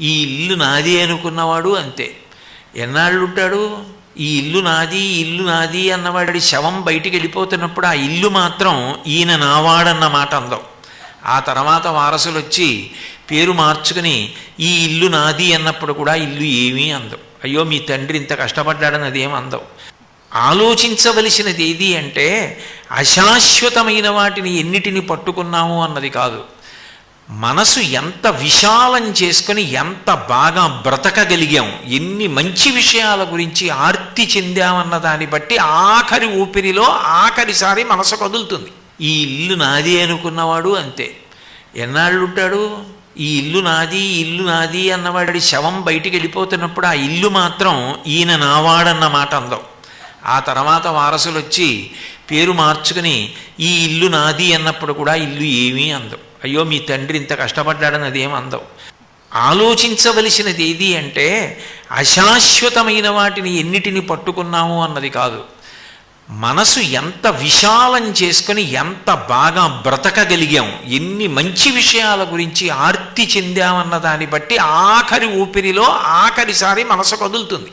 ఈ ఇల్లు నాది అనుకున్నవాడు అంతే. ఎన్నాళ్ళు ఉంటాడు ఈ ఇల్లు నాది ఇల్లు నాది అన్నవాడి శవం బయటికి వెళ్ళిపోతున్నప్పుడు ఆ ఇల్లు మాత్రం ఈయన నావాడన్న మాట అందం. ఆ తర్వాత వారసులు వచ్చి పేరు మార్చుకుని ఈ ఇల్లు నాది అన్నప్పుడు కూడా ఇల్లు ఏమీ అందం. అయ్యో మీ తండ్రి ఇంత కష్టపడ్డాడని అదేం అందం. ఆలోచించవలసినది ఏది అంటే అశాశ్వతమైన వాటిని ఎన్నిటిని పట్టుకున్నాము అన్నది కాదు. మనసు ఎంత విశాలం చేసుకొని ఎంత బాగా బ్రతకగలిగాం ఎన్ని మంచి విషయాల గురించి ఆర్తి చెందామన్న దాన్ని బట్టి ఆఖరి ఊపిరిలో ఆఖరిసారి మనసు కదులుతుంది. ఈ ఇల్లు నాది అనుకున్నవాడు అంతే. ఎన్నాళ్ళు ఉంటాడు ఈ ఇల్లు నాది ఇల్లు నాది అన్నవాడి శవం బయటికి వెళ్ళిపోతున్నప్పుడు ఆ ఇల్లు మాత్రం ఈయన నావాడన్న మాట అందం. ఆ తర్వాత వారసులు వచ్చి పేరు మార్చుకుని ఈ ఇల్లు నాది అన్నప్పుడు కూడా ఇల్లు ఏమీ అందం అయ్యో మీ తండ్రి ఇంత కష్టపడ్డాడని అదేం అందం ఆలోచించవలసినది ఏది అంటే అశాశ్వతమైన వాటిని ఎన్నిటిని పట్టుకున్నాము అన్నది కాదు. మనసు ఎంత విశాలం చేసుకొని ఎంత బాగా బ్రతకగలిగాం ఎన్ని మంచి విషయాల గురించి ఆర్తి చెందామన్న దాన్ని బట్టి ఆఖరి ఊపిరిలో ఆఖరిసారి మనసు కదులుతుంది.